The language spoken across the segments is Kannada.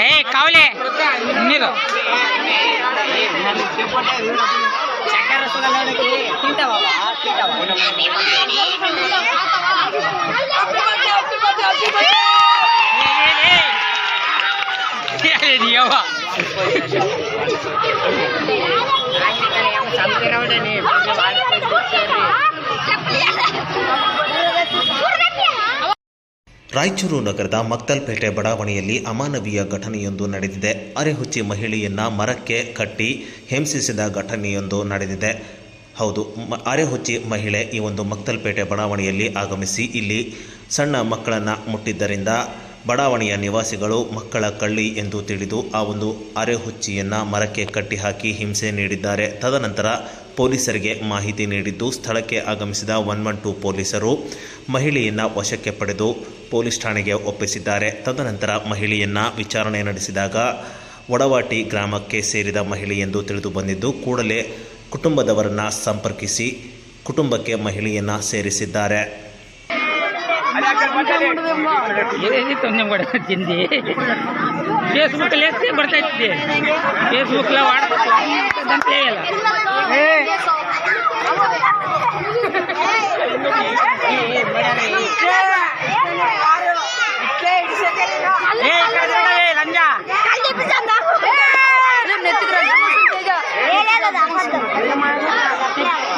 ಏ ಕಾವಲೆ ನೀರು ನೀವ ಚಂದ್ರ ರಾಯಚೂರು ನಗರದ ಮಕ್ತಲ್ಪೇಟೆ ಬಡಾವಣೆಯಲ್ಲಿ ಅಮಾನವೀಯ ಘಟನೆಯೊಂದು ನಡೆದಿದೆ. ಅರೆಹುಚ್ಚಿ ಮಹಿಳೆಯನ್ನ ಮರಕ್ಕೆ ಕಟ್ಟಿ ಹಿಂಸಿಸಿದ ಘಟನೆಯೊಂದು ನಡೆದಿದೆ. ಹೌದು ಅರೆಹುಚ್ಚಿ ಮಹಿಳೆ ಈ ಒಂದು ಮಕ್ತಲ್ಪೇಟೆ ಬಡಾವಣೆಯಲ್ಲಿ ಆಗಮಿಸಿ ಇಲ್ಲಿ ಸಣ್ಣ ಮಕ್ಕಳನ್ನು ಮುಟ್ಟಿದ್ದರಿಂದ ಬಡಾವಣೆಯ ನಿವಾಸಿಗಳು ಮಕ್ಕಳ ಕಳ್ಳಿ ಎಂದು ತಿಳಿದು ಆ ಒಂದು ಅರೆಹುಚ್ಚಿಯನ್ನು ಮರಕ್ಕೆ ಕಟ್ಟಿಹಾಕಿ ಹಿಂಸೆ ನೀಡಿದ್ದಾರೆ. ತದನಂತರ ಪೊಲೀಸರಿಗೆ ಮಾಹಿತಿ ನೀಡಿದ್ದು, ಸ್ಥಳಕ್ಕೆ ಆಗಮಿಸಿದ ಒನ್ ಒನ್ ಟು ಪೊಲೀಸರು ಮಹಿಳೆಯನ್ನು ವಶಕ್ಕೆ ಪಡೆದು ಪೊಲೀಸ್ ಠಾಣೆಗೆ ಒಪ್ಪಿಸಿದ್ದಾರೆ. ತದನಂತರ ಮಹಿಳೆಯನ್ನು ವಿಚಾರಣೆ ನಡೆಸಿದಾಗ ಒಡವಾಟಿ ಗ್ರಾಮಕ್ಕೆ ಸೇರಿದ ಮಹಿಳೆ ಎಂದು ತಿಳಿದು ಬಂದಿದ್ದು, ಕೂಡಲೇ ಕುಟುಂಬದವರನ್ನು ಸಂಪರ್ಕಿಸಿ ಕುಟುಂಬಕ್ಕೆ ಮಹಿಳೆಯನ್ನು ಸೇರಿಸಿದ್ದಾರೆ. ಎಷ್ಟೇ ಬರ್ತಾ ಇದ್ದೆ. ಅಂತ ಇಲ್ಲ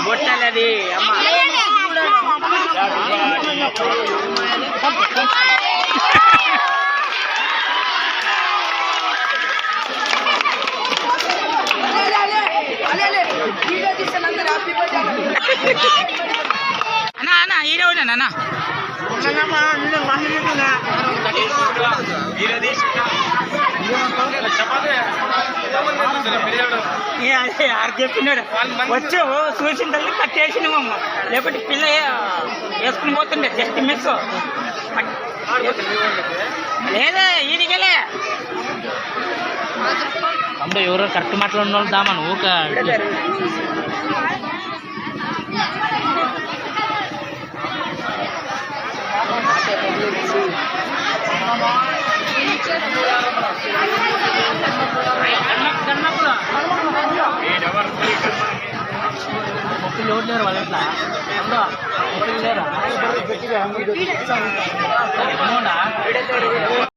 బొట్టలది అమ్మ అన్నా అన్నా ఈడే ఉన్నాను అన్నా అదే ఆరు చెప్పినాడు. వచ్చావు చూసిన తల్లి కట్టేసినవమ్మ లేకపోతే పిల్ల వేసుకుని పోతుండే జస్ట్ మిస్. లేదే ఈడికెళ్ళే అమ్మ ఎవరో కరెక్ట్ మాట్లాడిన వాళ్ళు దామను ఊక. ముప్పై ఓట్లేరు వాళ్ళ ఇంట్లో ముప్పై లేరా